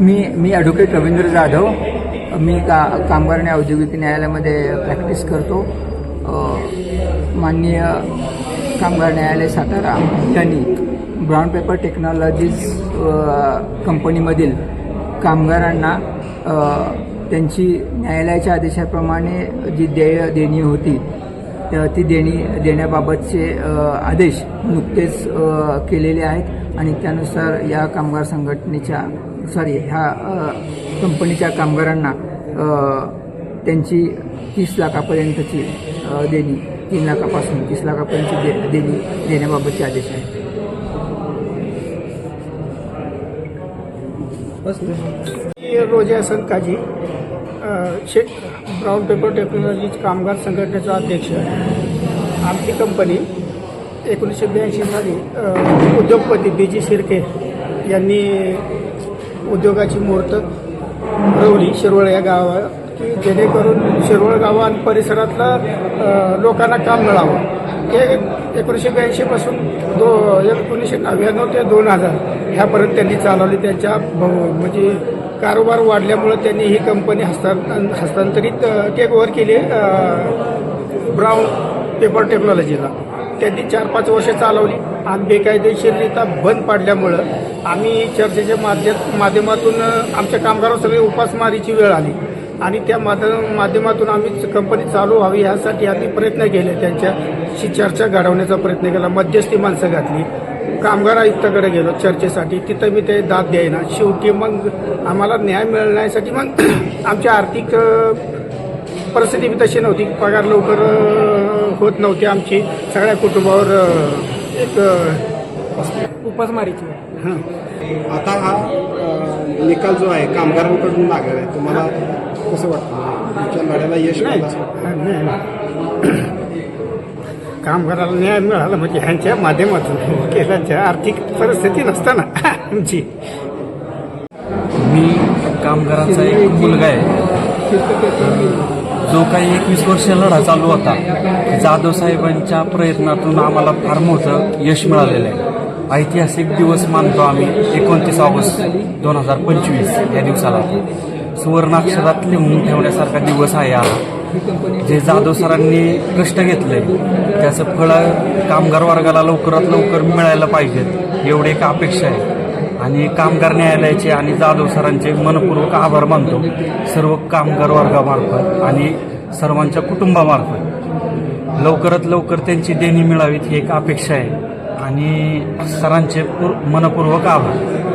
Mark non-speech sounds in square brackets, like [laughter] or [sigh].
मी मी ॲडव्होकेट रवींद्र जाधव. मी का कामगार आणि औद्योगिक न्यायालयामध्ये प्रॅक्टिस करतो. माननीय कामगार न्यायालय सातारा यांनी ब्राऊन पेपर टेक्नॉलॉजीज कंपनीमधील कामगारांना त्यांची न्यायालयाच्या आदेशाप्रमाणे जी देय देणी होती तर ती देणी देण्याबाबतचे आदेश नुकतेच केलेले आहेत. आणि त्यानुसार या कामगार संघटनेच्या सॉरी ह्या कंपनीच्या कामगारांना त्यांची तीस लाखापर्यंतची देणी तीन लाखापासून तीस लाखापर्यंतची दे देणी देण्याबाबतचे आदेश आहेत. रोजे रोजा काजी शे ब्राऊन पेपर टेक्नॉलॉजी कामगार संघटनेचा अध्यक्ष आमची कंपनी एकोणीसशे ब्याऐंशी साली उद्योगपती बी जी शिर्के यांनी उद्योगाची मुहूर्त रवली शिरवळ या गावा की जेणेकरून शिरवळ गावा आणि परिसरातला लोकांना काम मिळावं. हे एकोणीसशे ब्याऐंशीपासून दो एकोणीसशे नव्याण्णव ते दोन हजार ह्यापर्यंत त्यांनी चालवली. त्यांच्या भ- म्हणजे कारोबार वाढल्यामुळं त्यांनी ही कंपनी हस्तां हस्तांतरित टेक ओव्हर केली ब्राऊन पेपर टेक्नॉलॉजीला. त्यांनी चार पाच वर्ष चालवली. आणि बेकायदेशीररित्या बंद पाडल्यामुळं आम्ही चर्चेच्या माध्यम माध्यमातून आमच्या कामगारावर सगळी उपासमारीची वेळ आली. आणि त्या माध्यमातून आम्ही कंपनी चालू व्हावी यासाठी आम्ही प्रयत्न केले. त्यांच्याशी चर्चा घडवण्याचा प्रयत्न केला. मध्यस्थी माणसं घातली. कामगार आयुक्ताकडे गेलो चर्चेसाठी. तिथं मी ते दाद द्यायना शेवटी मग आम्हाला न्याय मिळण्यासाठी मग [clears throat] आमच्या आर्थिक परिस्थिती बी तशी नव्हती. पगार लवकर होत नव्हती आमची. सगळ्या कुटुंबावर एक उपासमारीची. हां. आता हा निकाल जो आहे कामगारांकडून लागलेला आहे तुम्हाला कसं वाटतं? तुमच्या लढ्याला यश नाही. [clears throat] कामगाराला न्याय मिळाला म्हणजे ह्यांच्या माध्यमातून वकिलांच्या आर्थिक परिस्थिती नसताना [laughs] आमची. मी कामगाराचा एक मुलगा आहे. [laughs] जो काही एकवीस वर्ष लढा चालू होता जाधव साहेबांच्या प्रयत्नातून आम्हाला फार मोठं यश मिळालेलं आहे. ऐतिहासिक दिवस मानतो आम्ही एकोणतीस ऑगस्ट दोन हजार पंचवीस या दिवसाला. सुवर्णाक्षरात लिहून ठेवण्यासारखा दिवस आहे हा. जे जाधव सरांनी कष्ट घेतले त्याचं फळ कामगार वर्गाला लवकरात लवकर मिळायला पाहिजेत एवढी एक अपेक्षा आहे. आणि कामगार न्यायालयाचे आणि जाधव सरांचे मनपूर्वक आभार मानतो. सर्व कामगार वर्गामार्फत आणि सर्वांच्या कुटुंबामार्फत. लवकरात लवकर त्यांची देणी मिळावीत ही एक अपेक्षा आहे. आणि सरांचे पूर मनपूर्वक आभार.